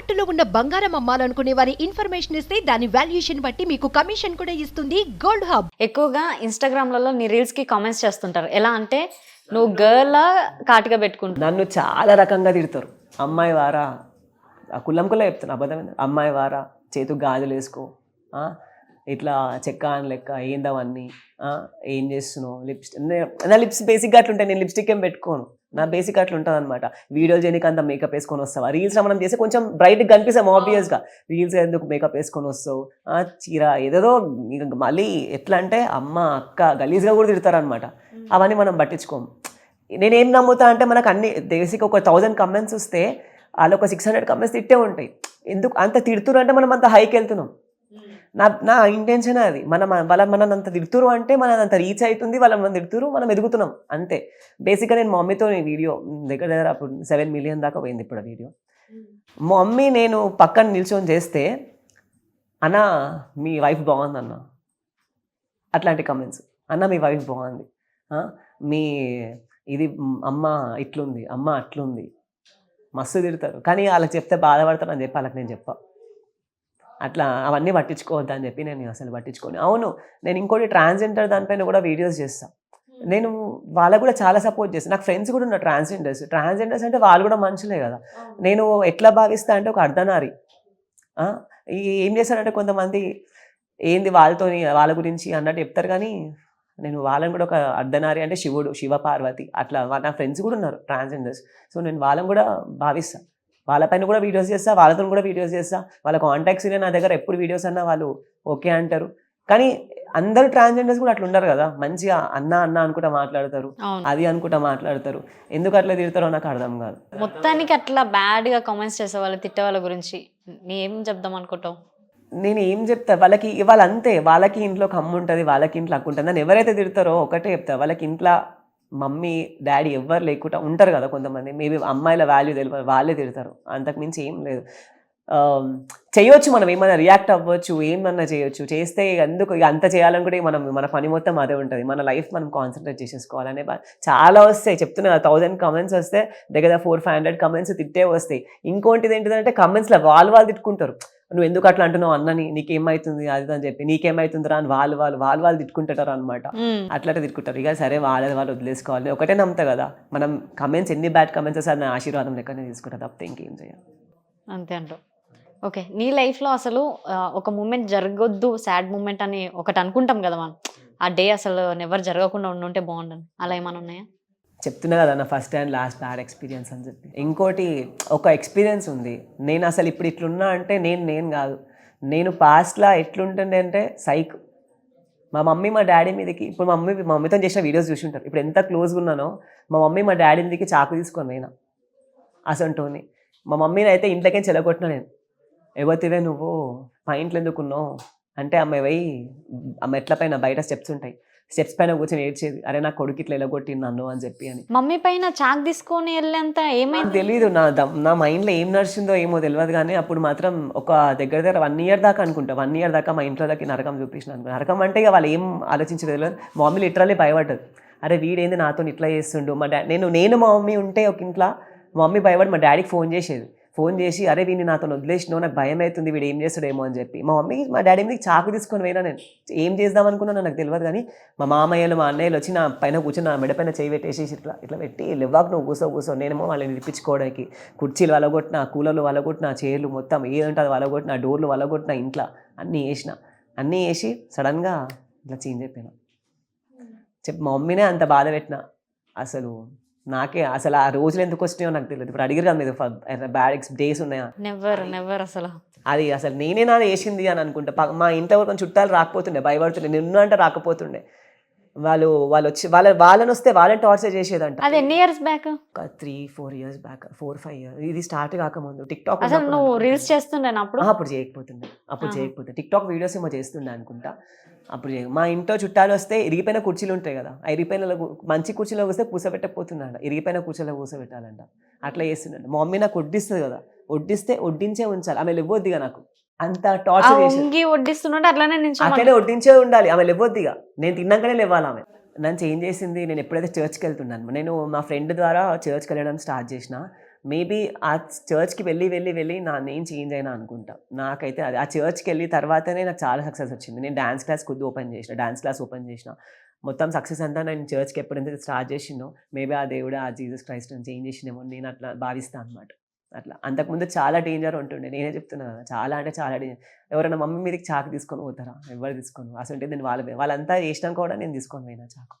తాకట్టులో ఉన్న బంగారం అమ్మాలనుకునే వారి ఇన్ఫర్మేషన్ ఇస్తే దాని వాల్యుయేషన్ బట్టి మీకు కమిషన్ కూడా ఇస్తుంది గోల్డ్ హబ్. ఎక్కువగా ఇన్స్టాగ్రామ్లలో నీ రీల్స్కి కామెంట్స్ చేస్తుంటారు. ఎలా అంటే నువ్వు గర్ల్ కాటిగా పెట్టుకుంటావు నన్ను చాలా రకంగా తిడతారు. అమ్మాయి వారా. ఆ కుల్లం కుల్ల చెప్తాను అబద్ధమైన అమ్మాయి వారా చేతు గాజులు వేసుకో. ఆ, ఇట్లా చెక్క అని లెక్క ఏందవన్నీ? ఆ, ఏం చేస్తున్నావు? లిప్స్టిక్ నా లిప్స్ బేసిక్గా అట్లుంటాయి. నేను లిప్స్టిక్ ఏం పెట్టుకోను. నా బేసిక్ అట్లా ఉంటుంది అనమాట వీడియోలు చేయడానికి అంత మేకప్ వేసుకొని వస్తావా? రీల్స్ మనం చేస్తే కొంచెం బ్రైట్గా కనిపిస్తాం ఆబ్వియస్గా రీల్స్ ఎందుకు మేకప్ వేసుకొని వస్తావు? ఆ, చీర ఏదేదో మళ్ళీ ఎట్లా అంటే అమ్మ అక్క గలీజ్గా కూడా తిడతారనమాట అవన్నీ మనం పట్టించుకోము నేనేం నమ్ముతా అంటే మనకు అన్ని బేసిక్ ఒక థౌజండ్ కమెంట్స్ వస్తే వాళ్ళు ఒక సిక్స్ హండ్రెడ్ కమెంట్స్ తిట్టే ఉంటాయి. ఎందుకు అంత తిడుతురు అంటే మనం అంత హైకి వెళ్తున్నాం. నా నా ఇంటెన్షన్ అది. మనం వాళ్ళ మనం అంత తిడుతురు అంటే మనం అంత రీచ్ అవుతుంది వాళ్ళ మనం తిడుతురు మనం ఎదుగుతున్నాం. అంతే. బేసిక్గా నేను మా మమ్మీతో వీడియో దగ్గర దగ్గర అప్పుడు సెవెన్ మిలియన్ దాకా పోయింది ఇప్పుడు ఆ వీడియో. మా మమ్మీ నేను పక్కన నిల్చొని చేస్తే అన్న మీ వైఫ్ బాగుంది అన్న అట్లాంటి కమెంట్స్ అన్న మీ వైఫ్ బాగుంది. మీ ఇది అమ్మ ఇట్లుంది అమ్మ అట్లుంది. మస్తు తిడతారు. కానీ వాళ్ళకి చెప్తే బాధపడతారు అని చెప్పి వాళ్ళకి నేను చెప్పా. అట్లా అవన్నీ పట్టించుకోవద్దు అని చెప్పి నేను అసలు పట్టించుకోను. అవును నేను ఇంకోటి ట్రాన్స్జెండర్ దానిపైన కూడా వీడియోస్ చేస్తాను నేను వాళ్ళకు కూడా చాలా సపోర్ట్ చేస్తాను నాకు ఫ్రెండ్స్ కూడా ఉన్నారు ట్రాన్స్జెండర్స్ ట్రాన్స్జెండర్స్ అంటే వాళ్ళు కూడా మనుషులే కదా. నేను ఎట్లా భావిస్తా అంటే ఒక అర్ధనారి. ఏం చేస్తారంటే కొంతమంది ఏంది వాళ్ళతోని వాళ్ళ గురించి అన్నట్టు చెప్తారు కానీ నేను వాళ్ళని కూడా ఒక అర్ధనారి అంటే శివుడు శివ పార్వతి అట్లా నా ఫ్రెండ్స్ కూడా ఉన్నారు ట్రాన్స్జెండర్స్ సో నేను వాళ్ళని కూడా భావిస్తాను వాళ్ళపైన కూడా వీడియోస్ చేస్తా వాళ్ళతో కూడా వీడియోస్ చేస్తా. వాళ్ళ కాంటాక్ట్స్ నా దగ్గర ఎప్పుడు వీడియోస్ అన్నా వాళ్ళు ఓకే అంటారు. కానీ అందరు ట్రాన్స్జెండర్స్ కూడా అట్లా ఉండరు కదా. మంచిగా అన్న అన్న అనుకుంటా మాట్లాడతారు. అది అనుకుంటా మాట్లాడతారు. ఎందుకు అట్లా తిడతారో నాకు అర్థం కాదు. మొత్తానికి అట్లా బ్యాడ్గా కామెంట్స్ చేసే వాళ్ళు తిట్టే వాళ్ళ గురించి ఏం చెప్దాం అనుకుంటావు? నేను ఏం చెప్తా? వాళ్ళకి వాళ్ళ అంతే వాళ్ళకి ఇంట్లో కమ్ము ఉంటుంది వాళ్ళకి ఇంట్లో అక్కు ఉంటుంది అని ఎవరైతే తిడతారో ఒకటే చెప్తా. వాళ్ళకి ఇంట్లో మమ్మీ డాడీ ఎవ్వరు లేకుండా ఉంటారు కదా కొంతమంది. మేబీ అమ్మాయిల వాల్యూ తెలియదు వాళ్ళే తిడతారు. అంతకు మించి ఏం లేదు. చేయొచ్చు మనం. ఏమైనా రియాక్ట్ అవ్వచ్చు ఏమన్నా చేయొచ్చు. చేస్తే ఎందుకు ఇక అంత చేయాలనుకుంటే మనం మన పని మొత్తం అదే ఉంటుంది. మన లైఫ్ మనం కాన్సన్ట్రేట్ చేసేసుకోవాలనే చాలా వస్తాయి. చెప్తున్నా థౌజండ్ కమెంట్స్ వస్తే దగ్గర ఫోర్ ఫైవ్ హండ్రెడ్ కమెంట్స్ తిట్టే వస్తాయి. ఇంకోటిది ఏంటిదంటే కమెంట్స్లో వాళ్ళు వాళ్ళు తిట్టుకుంటారు. నువ్వు ఎందుకు అట్లా అంటున్నావు అన్నని నీకేమైతుంది అది అని చెప్పి నీకేమైతుందిరా అని వాళ్ళు వాళ్ళు వాళ్ళు వాళ్ళు తిట్టుకుంటారు అనమాట. అట్లా తిట్టుకుంటారు. ఇక సరే వాళ్ళది వాళ్ళు వదిలేసుకోవాలి. ఒకటే నమ్ముతా కదా మనం కమెంట్స్ ఎన్ని బ్యాడ్ కమెంట్స్ అది నా ఆశీర్వాదం లెక్కనే తీసుకుంటా తప్పితే ఇంకేం చేయాలి అంతే అంటావు. ఓకే నీ లైఫ్లో అసలు ఒక మూమెంట్ జరగొద్దు సాడ్ మూమెంట్ అని ఒకటి అనుకుంటాం కదా మనం. ఆ డే అసలు నెవర్ జరగకుండా ఉండుంటే బాగుండను అలా ఏమైనా ఉన్నాయా? చెప్తున్నా కదా నా first and last bad experience అని చెప్పి. ఇంకోటి ఒక ఎక్స్పీరియన్స్ ఉంది. నేను అసలు ఇప్పుడు ఇట్లున్నా అంటే నేను నేను కాదు. నేను పాస్ట్లో ఎట్లుంటుండే అంటే సైక్ మా మమ్మీ మా డాడీ మీదకి ఇప్పుడు మా మమ్మీ మా మమ్మీతో చేసిన వీడియోస్ చూసి ఉంటారు. ఇప్పుడు ఎంత క్లోజ్గా ఉన్నానో మా మమ్మీ మా డాడీ మీదకి చాకు తీసుకొని పోయినా. అసంటోని మా మమ్మీని అయితే ఇంట్లోకే చెలగొట్టినా నేను. ఎవతివే నువ్వు? మా ఇంట్లో ఎందుకున్నావు అంటే ఆమె పోయి ఆ మెట్ల పైన బయట స్టెప్స్ ఉంటాయి. స్టెప్స్ పైన కూర్చొని ఏడ్చేది అరే నా కొడుకు ఇట్లా ఎలగొట్టి నన్ను అని చెప్పి అని. మమ్మీ పైన చాక్ తీసుకొని వెళ్ళేంత ఏమైంది? తెలియదు నా దమ్- నా మైండ్లో ఏం నడిచిందో ఏమో తెలియదు కానీ అప్పుడు మాత్రం ఒక దగ్గర దగ్గర వన్ ఇయర్ దాకా అనుకుంటా. వన్ ఇయర్ దాకా మా ఇంట్లో దాకా నరకం చూపించిన అనుకో నరకం అంటే ఇక వాళ్ళు ఏం ఆలోచించలేదు మమ్మీ లిటరల్లీ భయపడ్డది. అరే వీడేంది నాతో ఇట్లా చేస్తుండు? మా డా నేను నేను మా మమ్మీ ఉంటే ఒక ఇంట్లో మా మమ్మీ భయపడి మా డాడీకి ఫోన్ చేసేది. ఫోన్ చేసి అరే వీడిని నాతో వదిలేసినో నాకు భయం అవుతుంది వీడు ఏం చేస్తాడేమో అని చెప్పి. మా మమ్మీ మా డాడీ మీద చాకు తీసుకొని పోయినా నేను. ఏం చేద్దాం అనుకున్నానో నాకు తెలియదు కానీ మా మామయ్యలు మా అన్నయ్యలు వచ్చి నా పైన కూర్చొని నా మెడ పైన చేయి పెట్టేసి ఇట్లా ఇట్లా పెట్టి లేవాకు నువ్వు కూసో కూసో నేనేమో వాళ్ళని నిలిపించుకోవడానికి కుర్చీలు వలగొట్టిన కూలర్లు వలగొట్టిన చైర్లు మొత్తం ఏదంటే అది వలగొట్టిన డోర్లు వలగొట్టిన ఇంట్లో అన్నీ వేసిన. అన్నీ వేసి సడన్గా ఇట్లా చేంజ్ అయిపోయినా. చెప్పి మా మమ్మీనే అంత బాధ పెట్టిన. అసలు నాకే అసలు ఆ రోజులు ఎందుకు వచ్చినాయో నాకు తెలియదు. ఇప్పుడు అడిగారు కదా మీరు బ్యాడ్ ఎక్స్ డేస్ ఉన్నాయా? నెవర్ నెవర్ అసలు. అది అసలు నేనే నాది వేసింది అని అనుకుంటా. మా ఇంట్లో కొంచెం చుట్టాలు రాకపోతుండే భయపడుతుండే నిన్ను అంటే రాకపోతుండే. వాళ్ళు వాళ్ళు వచ్చి వాళ్ళ వాళ్ళని వస్తే వాళ్ళని టార్చర్ చేసేదంట. అది ఎన్ని ఇయర్స్ బ్యాక్ ఒక three four years back four five years ఇది స్టార్ట్ కాకముందు. టిక్ టాక్ అసలు నువ్వు రీల్స్ చేస్తుండే అప్పుడు? అప్పుడు చేయకపోతుండే. అప్పుడు. చేయకపోతే టిక్ టాక్ వీడియోస్ ఏమో చేస్తుండే అనుకుంటా. అప్పుడు మా ఇంట్లో చుట్టాలు వస్తే ఇరిగిపోయిన కుర్చీలు ఉంటాయి కదా. ఆ ఇరిగిపోయిన మంచి కుర్చీలో వస్తే కూసబెట్టకపోతున్నాడు ఇరిగిపోయిన కుర్చీలో కూసబెట్టాలంట అట్లా చేస్తున్నాడు మా మమ్మీ నాకు వడ్డిస్తుంది కదా. వడ్డిస్తే వడ్డించే ఉంచాలి. ఆమె ఇవ్వద్దిగా నాకు. అంత టార్చర్ ఉంగి వడ్డిస్తుంటే అట్లానే వడ్డించే ఉండాలి. ఆమె లేవద్దిగా నేను తిన్నాకనే లేవాలి ఆమె. నన్ను ఏం చేసింది? నేను ఎప్పుడైతే చర్చ్కి వెళ్తున్నాను నేను మా ఫ్రెండ్ ద్వారా చర్చ్కి వెళ్ళడం స్టార్ట్ చేసిన మేబీ ఆ చర్చ్కి వెళ్ళి వెళ్ళి వెళ్ళి నా నేను చేంజ్ అయినా అనుకుంటా. నాకైతే అది. ఆ చర్చ్కి వెళ్ళి తర్వాతనే నాకు చాలా సక్సెస్ వచ్చింది. నేను డాన్స్ క్లాస్ కొద్ది ఓపెన్ చేసిన డాన్స్ క్లాస్ ఓపెన్ చేసిన. మొత్తం సక్సెస్ అంతా నేను చర్చ్కి ఎప్పుడైతే స్టార్ట్ చేసిందో మేబీ ఆ దేవుడు ఆ జీసస్ క్రైస్ట్ చేంజ్ చేసినేమో నేను అట్లా భావిస్తాను అనమాట అట్లా. అంతకుముందు చాలా డేంజర్ ఉంటుండే. నేనే చెప్తున్నా కదా, చాలా అంటే చాలా డేంజర్. ఎవరైనా మమ్మీ మీదకి చాకు తీసుకొని పోతారా? ఎవరు తీసుకొని? అసలు నేను వాళ్ళ వాళ్ళంతా చేసినాక కూడా నేను తీసుకొని పోయినా చాకు.